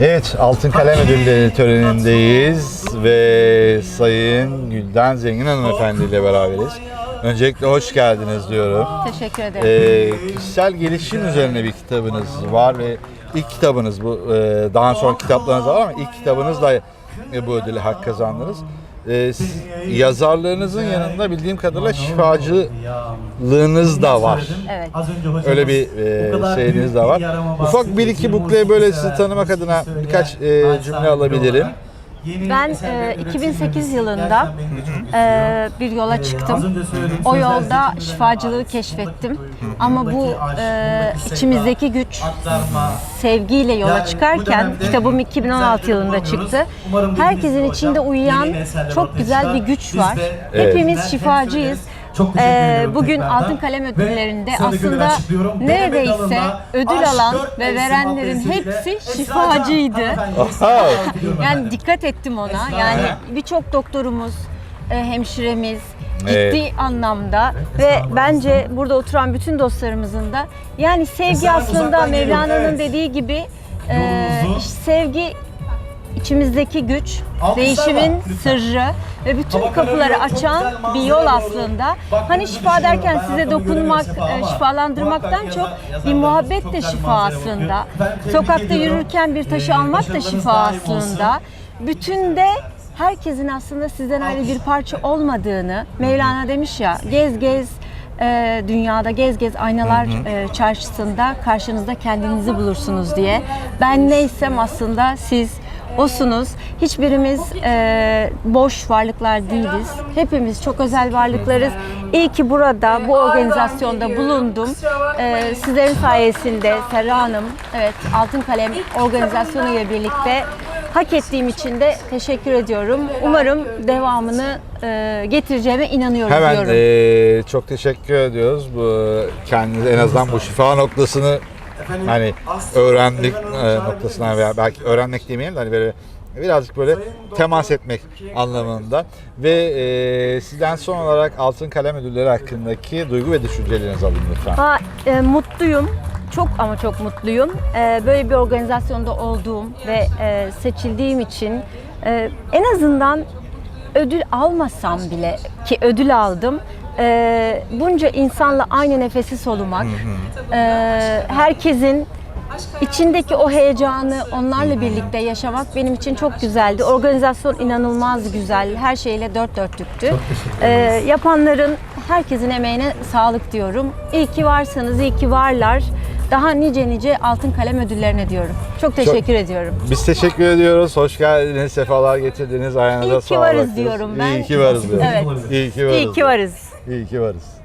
Evet, Altın Kalem Ödülleri törenindeyiz ve Sayın Gülden Zengin Hanımefendi ile beraberiz. Öncelikle hoş geldiniz diyorum. Teşekkür ederim. Ee, kişisel gelişim üzerine bir kitabınız var ve ilk kitabınız bu. Ee, daha sonra kitaplarınız var ama ilk kitabınızla e, bu ödülü hak kazandınız. Ee, siz, yazarlığınızın yanında bildiğim kadarıyla şifacılığınız da var. Evet. Öyle bir e, şeyiniz de var. Ufak bir iki bukle böyle sizi tanımak adına birkaç e, cümle alabilirim. Ben e, 2008 yılında e, bir yola çıktım. O yolda şifacılığı keşfettim. Ama bu e, içimizdeki güç sevgiyle yola çıkarken kitabım 2016 yılında çıktı. Herkesin içinde uyuyan çok güzel bir güç var. Hepimiz şifacıyız. Çok teşekkür Ee, ediyorum bugün tekrardan. Altın Kalem ödüllerinde aslında neredeyse ödül alan ve verenlerin hepsi şifacıydı. Yani dikkat ettim ona. Esra, Yani evet. birçok doktorumuz, e, hemşiremiz Evet. ciddi anlamda ve bence burada oturan bütün dostlarımızın da yani sevgi Esra, aslında Mevlana'nın evet. dediği gibi e, sevgi içimizdeki güç, Alkışlarla, değişimin lütfen. sırrı ve bütün Hava kapıları kararıyor, çok açan güzel bir manzara yol doğru. aslında. Bak, Hani şifa derken. Ben size dokunmak, e, şifalandırmaktan çok bir yazarlarımız muhabbet de güzel şifa manzara aslında. bakıyor. Ben tebrik Sokakta ediyorum. yürürken bir taşı Ee, almak da başarılarınız şifa daim olsun. aslında. Bütün de herkesin aslında sizden ayrı bir parça olmadığını Mevlana demiş ya gez gez e, dünyada gez gez aynalar e, çarşısında karşınızda kendinizi bulursunuz diye. Ben neysem aslında siz osunuz. Hiçbirimiz e, boş varlıklar değiliz. Hepimiz çok özel varlıklarız. İyi ki burada bu organizasyonda bulundum. E, sizlerin sayesinde Serra Hanım, evet Altın Kalem organizasyonu ile birlikte hak ettiğim için de teşekkür ediyorum. Umarım devamını e, getireceğime inanıyorum Hemen diyorum. e, çok teşekkür ediyoruz. Bu kendiniz en azından bu şifa noktasını Hani Aslı öğrendik e, Bey, veya belki öğrenmek demeyelim de hani böyle birazcık böyle temas etmek anlamında ve e, sizden son olarak Altın Kalem Ödülleri hakkındaki duygu ve düşüncelerinizi alın lütfen. Ha, e, mutluyum. Çok ama çok mutluyum. E, böyle bir organizasyonda olduğum ve e, seçildiğim için e, en azından ödül almasam bile ki ödül aldım. E, bunca insanla aynı nefesi solumak, e, herkesin içindeki o heyecanı onlarla birlikte yaşamak benim için çok güzeldi. Organizasyon inanılmaz güzel. Her şeyle dört dörtlüktü. Ee, yapanların herkesin emeğine sağlık diyorum. İyi ki varsınız, iyi ki varlar. Daha nice nice altın kalem ödüllerine diyorum. Çok teşekkür ediyorum. Biz teşekkür ediyoruz. Hoş geldiniz. Sefalar getirdiniz. Ayağınıza İyi ki sağlık. varız diyorum ben. İyi ki varız diyoruz. Evet. İyi ki varız. İyi ki varız. İyi ki varız.